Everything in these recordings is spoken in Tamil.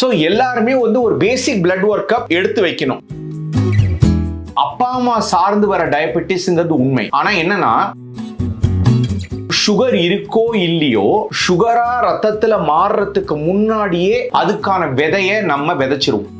ஸோ எல்லாருமே வந்து ஒரு பேசிக் பிளட் ஒர்க் அப் எடுத்து வைக்கணும். அப்பா அம்மா சார்ந்து வர டயபெட்டிஸ்ங்கிறது உண்மை. ஆனால் என்னன்னா சுகர் இருக்கோ இல்லையோ சுகரா ரத்தத்துல மாறுறதுக்கு முன்னாடியே அதுக்கான விதைய நம்ம விதைச்சிருவோம்.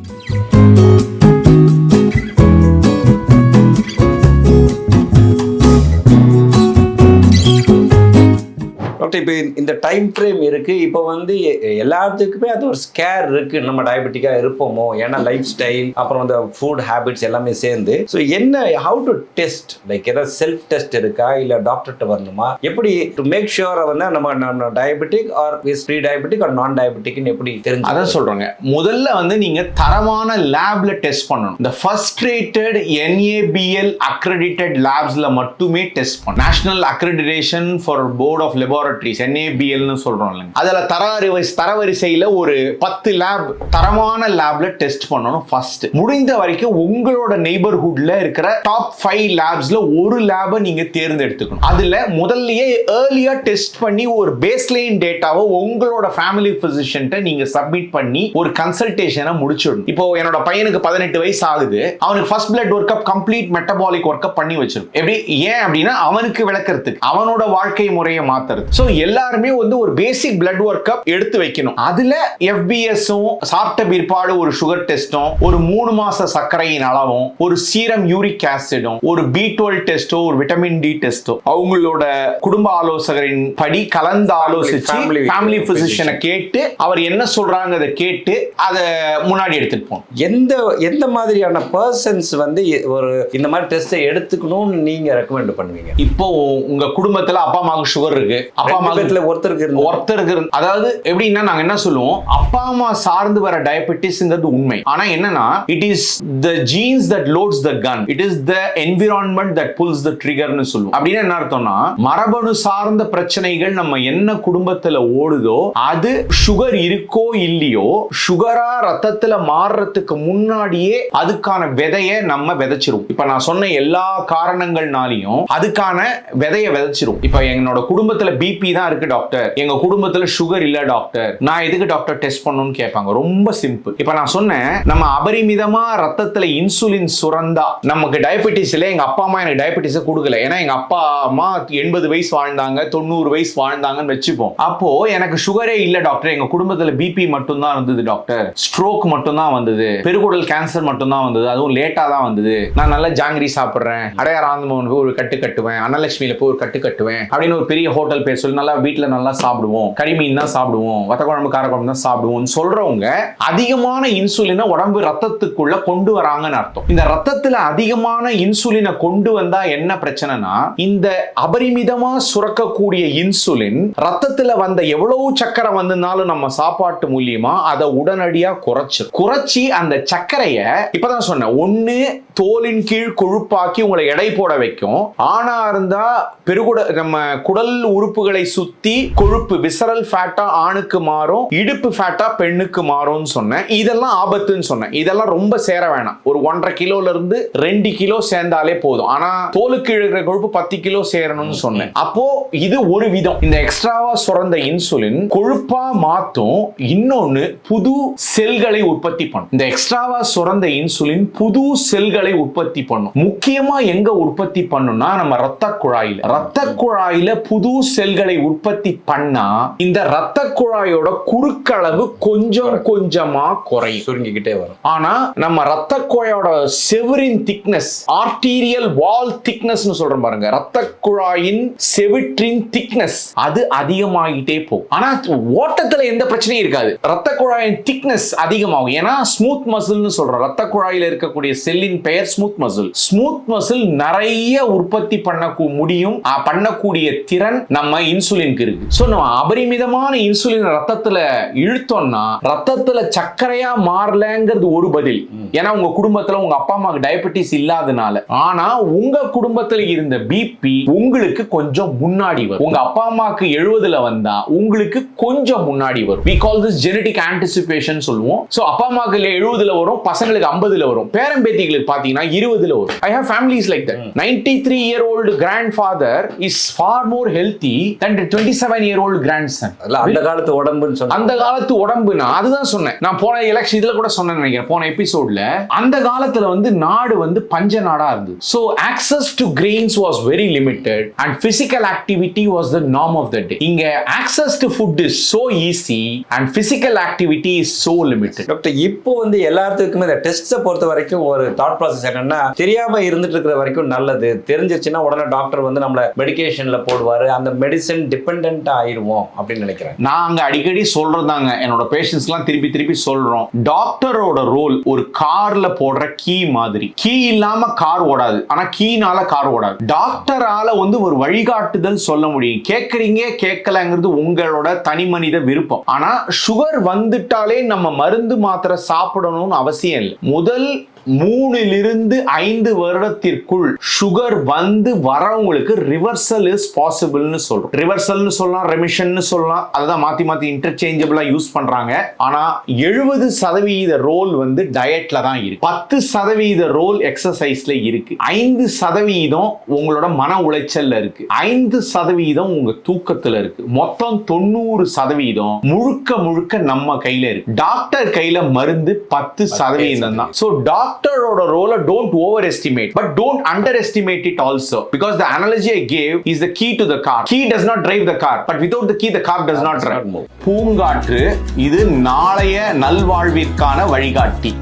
டாக்டர் இப்போ இந்த டைம் ஃப்ரேம் இருக்கு. இப்போ வந்து எல்லாத்துக்குமே அது ஒரு ஸ்கேர் இருக்கு. நம்ம டயபெட்டிக்காக இருப்போமோ? ஏன்னா லைஃப் ஸ்டைல் அப்புறம் அந்த ஃபுட் ஹேபிட்ஸ் எல்லாமே சேர்ந்து. ஸோ என்ன ஹவு டு டெஸ்ட் லைக் ஏதாவது செல்ஃப் டெஸ்ட் இருக்கா? இல்லை டாக்டர்கிட்ட வரணுமா? எப்படி டு மேக் ஷுர் வந்து நம்ம நம்ம diabetic or is pre diabetic or non டயபெட்டிக்னு எப்படி தெரிஞ்சு அதான் சொல்கிறாங்க முதல்ல வந்து நீங்கள் தரமான லேபில் டெஸ்ட் பண்ணணும். இந்த ஃபர்ஸ்ட் ரேட்டட் என்ஏபிஎல் அக்ரெடிட்டட் லேப்ஸில் மட்டுமே டெஸ்ட் பண்ணணும். National accreditation for board of laboratories என்ஏபிஎல்னு சொல்கிறோம் இல்லைங்க. அதுல தரவரிசை தரவரிசையில் ஒரு பத்து லேப் தரமான லேப்ல டெஸ்ட் பண்ணணும் ஃபர்ஸ்ட் முடிந்த வரைக்கும் உங்களோட நெய்பர்ஹுட்ல இருக்கிற டாப் ஃபைவ் லேப்ஸ்ல ஒரு லேபை நீங்க தேர்ந்தெடுத்துக்கணும். அதுல முதல்லயே ஏர்லியா டெஸ்ட் பண்ணி ஒரு பேஸ்லைன் டேட்டாவை உங்களோட ஃபேமிலி பிசிஷியன்ட்ட நீங்க சப்மிட் பண்ணி ஒரு கன்சல்டேஷனை முடிச்சிடணும். இப்போ என்னோட பையனுக்கு பதினெட்டு வயசு ஆகுது. அவனுக்கு first blood work up complete metabolic work up பண்ணி வச்சிருக்கும். எப்படி? ஏன் அப்படின்னா அவனுக்கு விளக்கிறதுக்கு அவனோட வாழ்க்கை முறையை மாத்துறது ஸோ எல்லாருமே வந்து ஒரு பேசிக் பிளட் ஒர்க் அப் எடுத்து வைக்கணும். அதுல எஃபிஎஸும் சாப்பிட்ட பிற்பாடு ஒரு சுகர் டெஸ்டும் ஒரு மூணு மாச சர்க்கரையின் அளவும் ஒரு சீரம் யூரிக் ஆசிடும் ஒரு பி டுவெல் டெஸ்டோ ஒரு விட்டமின் டி டெஸ்டோ அவங்களோட குடும்ப ஆலோசகரின் படி கலந்து ஆலோசிச்சு ஃபேமிலி. பிசிஷியனை கேட்டு அவர் என்ன சொல்றாங்க அதை கேட்டு அதை முன்னாடி எடுத்துட்டு போகணும். எந்த எந்த மாதிரியான பர்சன்ஸ் வந்து ஒரு இந்த மாதிரி டெஸ்ட்டை எடுத்துக்கணும்னு நீங்க ரெக்கமெண்ட் பண்ணுவீங்க? இப்போ உங்க குடும்பத்துல அப்பா அம்மாவுக்கு சுகர் இருக்கு. அப்பா அம்மாவுக்கு பேர்ல ஒருத்தருக்கு இருந்தா ஒருத்தருக்கு இருந்து- அதாவது எப்படின்னா நாங்க என்ன சொல்லுவோம்? அப்பா அம்மா சார்ந்து வர டயபெட்டிஸ்ங்கிறது உண்மை. ஆனா என்னன்னா it is the genes that loads the gun it is the environment that pulls the ட்ரிகர்னு சொல்லுவோம். அப்படின்னு என்ன அர்த்தம்னா மரபணு சார்ந்த பிரச்சனைகள் நம்ம என்ன குடும்பத்துல ஓடுதோ அது சுகர் இருக்கோ இல்லையோ சுகரா ரத்தத்துல மாறுறதுக்கு முன்னாடியே அதுக்கான விதைய நம்ம விதைச்சிருவோம். இப்ப நான் சொன்ன எல்லா காரணங்கள்னாலையும் அதுக்கான விதைய விதைச்சிரும் இப்ப என்னோட குடும்பத்துல பிபி பிபி தான் இருக்கு டாக்டர் எங்க குடும்பத்துல சுகர் இல்ல டாக்டர் நான் எதுக்கு டாக்டர் டெஸ்ட் பண்ணணும்னு கேட்பாங்க. ரொம்ப சிம்பிள் இப்ப நான் சொன்னேன் நம்ம அபரிமிதமா ரத்தத்துல இன்சுலின் சுரந்தா நமக்கு டயபெட்டிஸ்ல எங்க அப்பா அம்மா எனக்கு டயபெட்டிஸ் கொடுக்கல. ஏன்னா எங்க அப்பா அம்மா எண்பது வயசு வாழ்ந்தாங்க தொண்ணூறு வயசு வாழ்ந்தாங்கன்னு வச்சுப்போம். அப்போ எனக்கு சுகரே இல்ல டாக்டர் எங்க குடும்பத்துல பிபி மட்டும் தான் இருந்தது டாக்டர் ஸ்ட்ரோக் மட்டும் தான் வந்தது. பெருகுடல் கேன்சர் மட்டும் தான் வந்தது. அதுவும் லேட்டா தான் வந்தது. நான் நல்லா ஜாங்கிரி சாப்பிடுறேன். அடையார் ஆனந்தமோகன் போய் ஒரு கட்டு கட்டுவேன். அன்னலட்சுமியில போய் ஒரு கட்டு கட்டுவேன். அப்படின்னு ஒரு பெரிய ஹோட்டல் பேர் சொல்லி நல்லா வீட்டுல நல்லா சாப்பிடுவோம். கறிமீன் தான் சாப்பிடுவோம். வத்த குழம்பு கார குழம்பு தான் சாப்பிடுவோம் சொல்றவங்க அதிகமான இன்சுலினை உடம்பு ரத்தத்துக்குள்ள கொண்டு வராங்கன்னு அர்த்தம். இந்த ரத்தத்துல அதிகமான இன்சுலினை கொண்டு வந்தா என்ன பிரச்சனைனா இந்த அபரிமிதமா சுரக்கக்கூடிய இன்சுலின் ரத்தத்துல வந்த எவ்வளவு சக்கரை வந்திருந்தாலும் நம்ம சாப்பாட்டு மூலியமா அதை உடனடியா குறைச்சு குறைச்சி அந்த சர்க்கரைய இப்பதான் சொன்னேன் ஒண்ணு தோலின் கீழ் கொழுப்பாக்கி உங்களை எடை போட வைக்கும். ஆணா இருந்தா பெருகுட நம்ம குடல் உறுப்புகளை சுத்தி கொழுப்பு விசரல் ஃபேட்டா ஆணுக்கு மாறும் இடுப்பு ஃபேட்டா பெண்ணுக்கு மாறும்னு சொன்னேன். இதெல்லாம் ஆபத்துன்னு சொன்னேன். இதெல்லாம் ரொம்ப சேர வேணாம். ஒரு ஒன்றரை கிலோல இருந்து ரெண்டு கிலோ சேர்ந்தாலே போதும். ஆனா தோலுக்கு இருக்கிற கொழுப்பு பத்து கிலோ சேரணும்னு சொன்னேன். அப்போ இது ஒரு விதம். இந்த எக்ஸ்ட்ராவா சுரந்த இன்சுலின் கொழுப்பா மாத்தும். இன்னொன்னு புது செல்களை உற்பத்தி பண்ணும். இந்த எக்ஸ்ட்ராவா சுரந்த இன்சுலின் புது செல்களை உற்பத்தி பண்ணும். முக்கியமா எங்க உற்பத்தி பண்ணும்னா நம்ம ரத்த குழாயில. ரத்த குழாயில புது செல்களை உற்பத்தி பண்ணா இந்த ரத்த குழாயோட குறுக்களவு கொஞ்சம் கொஞ்சமா குறையும். சுருங்கிக்கிட்டே வரும். ஆனா நம்ம ரத்த குழாயோட செவரின் திக்னஸ் ஆர்டீரியல் வால் திக்னஸ்னு சொல்றோம் பாருங்க. ரத்த குழாயின் செவிற்றின் திக்னஸ் அது அதிகமாகிட்டே போகும். ஆனா ஓட்டத்துல எந்த பிரச்சனையும் இருக்காது. ரத்த குழாயின் திக்னஸ் அதிகமாகும். ஏன்னா ஸ்மூத் மசில்னு சொல்றோம். ரத்த குழாயில இருக்கக்கூடிய செல்லின் பெயர் ஸ்மூத் மசில் ஸ்மூத் மசில் நிறைய உற்பத்தி பண்ண முடியும். பண்ணக்கூடிய திறன் நம்ம இன்சுலினுக்கு இருக்கு. சோ நம்ம அபரிமிதமான இன்சுலின் ரத்தத்துல இழுத்தோம்னா ரத்தத்துல சர்க்கரையா மாறலங்கிறது ஒரு பதில். ஏன்னா உங்க குடும்பத்துல உங்க அப்பா அம்மாக்கு டயபெட்டிஸ் இல்லாதனால. ஆனா உங்க குடும்பத்துல இருந்த பிபி உங்களுக்கு கொஞ்சம் முன்னாடி வரும். உங்க அப்பா அம்மாக்கு எழுபதுல வந்தா உங்களுக்கு கொஞ்சம் முன்னாடி வரும். We call this genetic anticipation சொல்லுவோம். சோ அப்பா அம்மாக்கு எழுபதுல வரும் பசங்களுக்கு ஐம்பதுல வரும். பேரம்பேத்திகளுக்கு பாத்தீங்கன்னா இருபதுல வரும். I have families like that ninety three year old grandfather is far more healthy and twenty seven year old grandson அந்த காலத்து உடம்புன்னு சொன்னா. அந்த காலத்து உடம்பு நான் அதுதான் சொன்னேன். நான் போன எலெக்ஷன் இதுல கூட சொன்னேன் நினைக்கிறேன். போன எபிசோட்ல அந்த காலத்துல வந்து நாடு வந்து பஞ்ச நாடா இருந்தது. So access to grains was very limited and physical activity was the norm of the day இங்க access to food is so easy and physical activity is so limited doctor இப்போ வந்து எல்லாத்துக்குமே இந்த டெஸ்ட்டை பொறுத்த வரைக்கும் ஒரு தாட் ப்ராசஸ் என்னன்னா தெரியாம இருந்துட்டு இருக்கிற வரைக்கும் நல்லது. தெரிஞ்சிருச்சுன்னா உடனே டாக்டர் வந்து நம்மள மெடிகேஷன்ல போடுவாரு. அந்த மெடிசன் டிபெண்ட் ஆயிடுவோம் அப்படின்னு நினைக்கிறேன். நாங்க அடிக்கடி சொல்றதாங்க. என்னோட பேஷண்ட்ஸ்லாம் திருப்பி திருப்பி சொல்றோம். டாக்டரோட ரோல் ஒரு கார்ல போடுற கீ மாதிரி. கீ இல்லாம கார் ஓடாது. ஆனா கீனால கார் ஓடாது. டாக்டரால வந்து ஒரு வழிகாட்டுதல் சொல்ல முடியும். கேட்குறீங்க கேட்கலங்கிறது உங்களோட தனி மனித விருப்பம். ஆனா சுகர் வந்துட்டாலே நம்ம மருந்து மாத்திரை சாப்பிடணும்னு அவசியம் இல்லை. முதல் மூணிலிருந்து ஐந்து வருடத்திற்குள் சுகர் வந்து வரவங்களுக்கு ரிவர்சல் இஸ் பாசிபிள்னு சொல்றோம். ரிவர்சல்னு சொல்லலாம் ரெமிஷன்னு சொல்லலாம் அதான் மாத்தி மாத்தி இன்டர்ச்சேஞ்சபிளா யூஸ் பண்றாங்க. ஆனா எழுபது சதவீத ரோல் வந்து டயட்ல தான் இருக்கு. பத்து சதவீத ரோல் எக்ஸசைஸ்ல இருக்கு. ஐந்து சதவீதம் உங்களோட மன உளைச்சல்ல இருக்கு. ஐந்து சதவீதம் உங்க தூக்கத்துல இருக்கு. மொத்தம் தொண்ணூறு சதவீதம் முழுக்க முழுக்க நம்ம கையில இருக்கு. டாக்டர் கையில மருந்து பத்து சதவீதம் தான். ஸோ டாக்டரோட ரோலை don't overestimate but don't underestimate it also because the analogy I gave is the key to the car key does not drive the car but without the key the car does not drive. பூங்காற்று இது நாளைய நல்வாழ்விற்கான வழிகாட்டி.